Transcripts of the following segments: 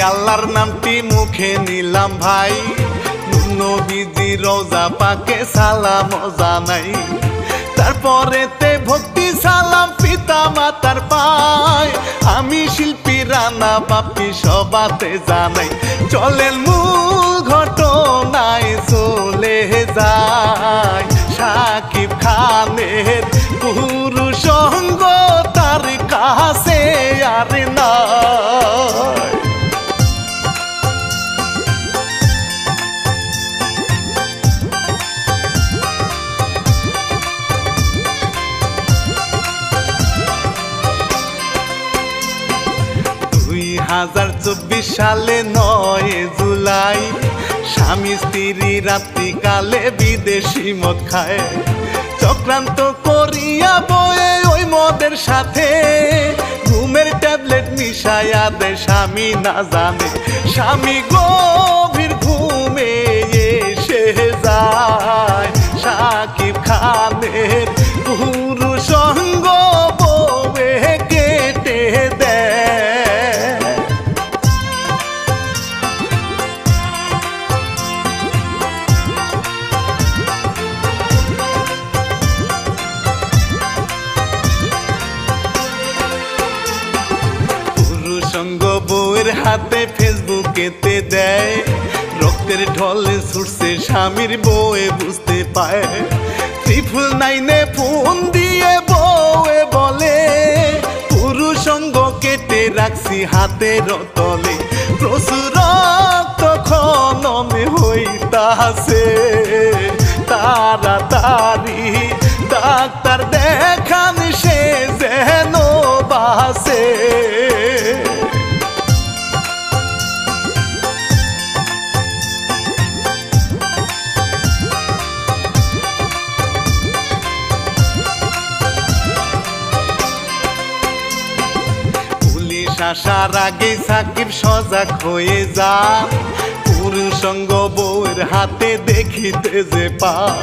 আল্লাহর নামটি মুখে নিলাম ভাই। নবীজি রোজা পাকে সালাম জানাই। তারপরে তে ভক্তি সালাম পিতা মাতার পায়। আমি শিল্পী, রানা, বাপি সবাতে জানাই। চলেন মূল ঘটনায় চলে যায় সাকিব খানের পুরুষ সঙ্গ তার কাছে আর নয় সালে নয় জুলাই। স্বামী স্ত্রী রাত্রিকালে বিদেশি মদ খায়। চক্রান্ত করিয়া বয়ে ওই মদের সাথে। ঘুমের ট্যাবলেট মিশাইয়া দে স্বামী না জানে। স্বামী গভীর ঢলে ছুটছে স্বামীর বউয়ে বুঝতে পায়। ত্রিপুল নাইনে ফোন দিয়ে বউয়ে বলে পুরুষ সঙ্গ কেটে রাখছি হাতের তলে। প্রচুর খননে হইতাছে। তাড়াতাড়ি ডাক্তার আসার আগে সাকিব সজাগ হয়ে যা। পুরুষ সঙ্গ বউয়ের হাতে দেখিতে যে পা।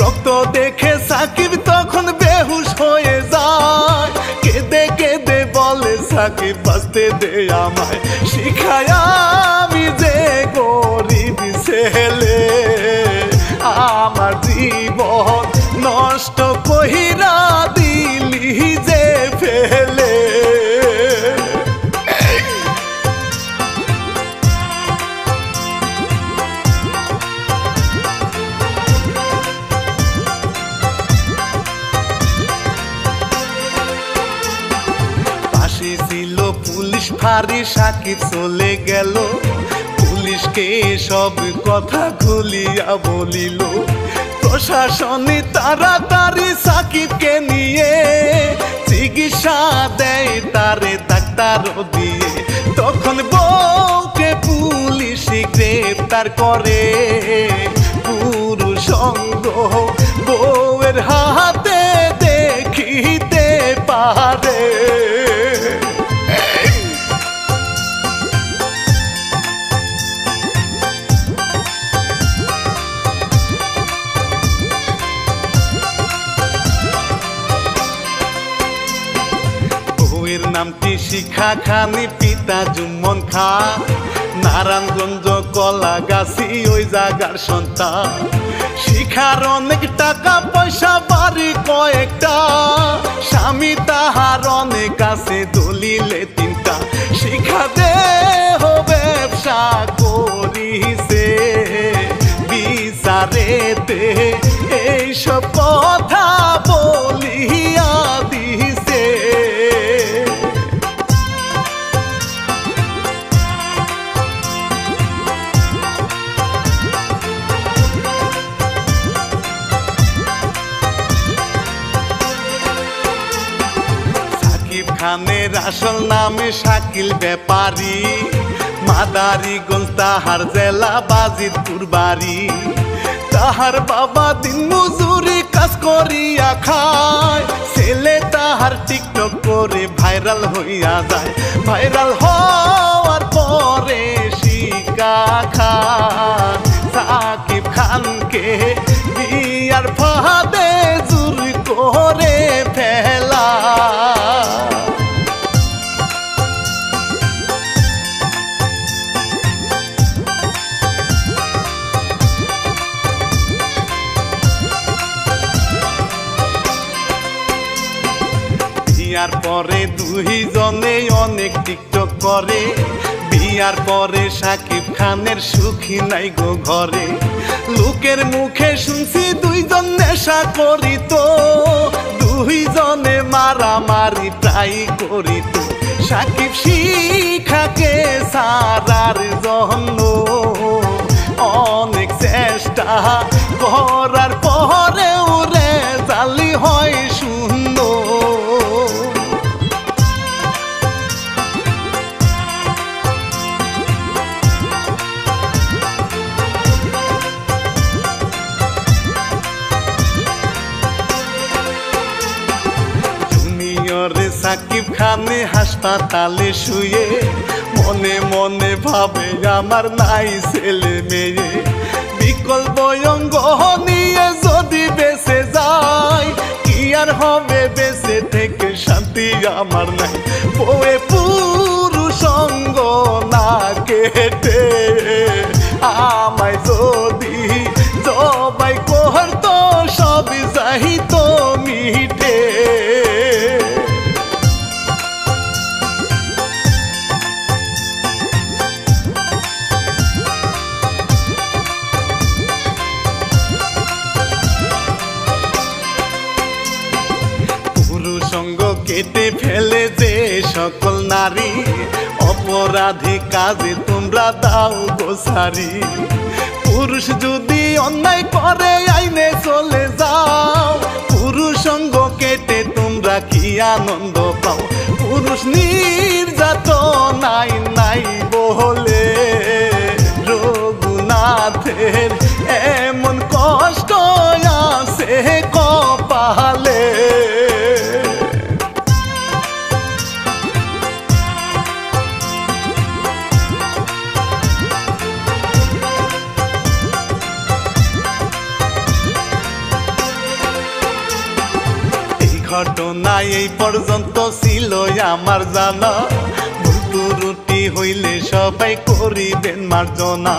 রক্ত দেখে সাকিব তখন বেহুশ হয়ে যায়। কেঁদে কেঁদে বলে, সাকিব, বাঁচতে দে আমায়। শিখায় আমি যে গরিব ছেলে। আমার জীবন নষ্ট কহিরা ফাঁড়ি সাকিব চলে গেল। পুলিশকে সব কথা খুলিয়া বলিল। প্রশাসনে তাড়াতাড়ি সাকিবকে নিয়ে চিকিৎসা দেয় তারে ডাক্তার দিয়ে। তখন বউকে পুলিশ গ্রেপ্তার করে। পুরুষ সঙ্গ বউয়ের হাতে শিখা খানি পিতা জুম্মন খান নারায়ণগঞ্জ কলা গাছি ওই জাগার সন্তান। শিখার অনেক টাকা, পয়সা, বাড়ি কয়েকটা। স্বামী তাহার অনেক আছে, দলিলে তিনটা। শিখা দেহ ব্যবসা করিছে। বিচারেতে এইসব কথা খানের আসল নামে শাকিল ব্যাপারী। মাদারিগঞ্জ তাহার জেলা বাজিতপুর বাড়ি। তাহার বাবা দিন মজুরি কাজ করিয়া খায়। ছেলে তাহার টিকটক করে ভাইরাল হইয়া যায়। ভাইরাল হওয়ার পরে শিকা খান বিয়ার পরে দুইজনে অনেক টিকটক করে। বিয়ার পরে সাকিব খানের সুখী নাই গো ঘরে। লোকের মুখে শুনছি দুইজন নেশা করিত। দুইজনে মারামারি প্রায় করিত। সাকিব শিখাকে সারার জন্য অনেক চেষ্টা করার পরেও রে জালি হয় খানে হাসপাতালে শুয়ে মনে মনে ভাবে আমার নাই ছেলে মেয়ে। বিকল্প অঙ্গ নিয়ে যদি বেঁচে যায়, কি আর হবে বেঁচে থেকে শান্তি আমার নাই। বয়ে পুরুষ অঙ্গ না কেটে কেটে ফেলে যে সকল নারী, অপরাধী কাজে তোমরা দাও গোসারি। পুরুষ যদি অন্যায় করে, আইনে চলে যাও। পুরুষঙ্গ কেটে তোমরা কি আনন্দ পাও? পুরুষ নির্যাতন নাই নাই বলে রঘুনাথের এমন কষ্ট আছে কপালে। ঘটনা এই পর্যন্ত ছিল আমার জানা। রুটি হইলে সবাই করিবেন মার্জনা।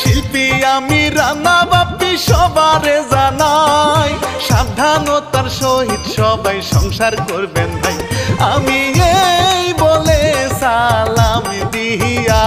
শিল্পী আমি রান্না বাপি সবারে জানাই। সাবধানতার সহিত সবাই সংসার করবেন ভাই। আমি এই বলে সালাম দিয়া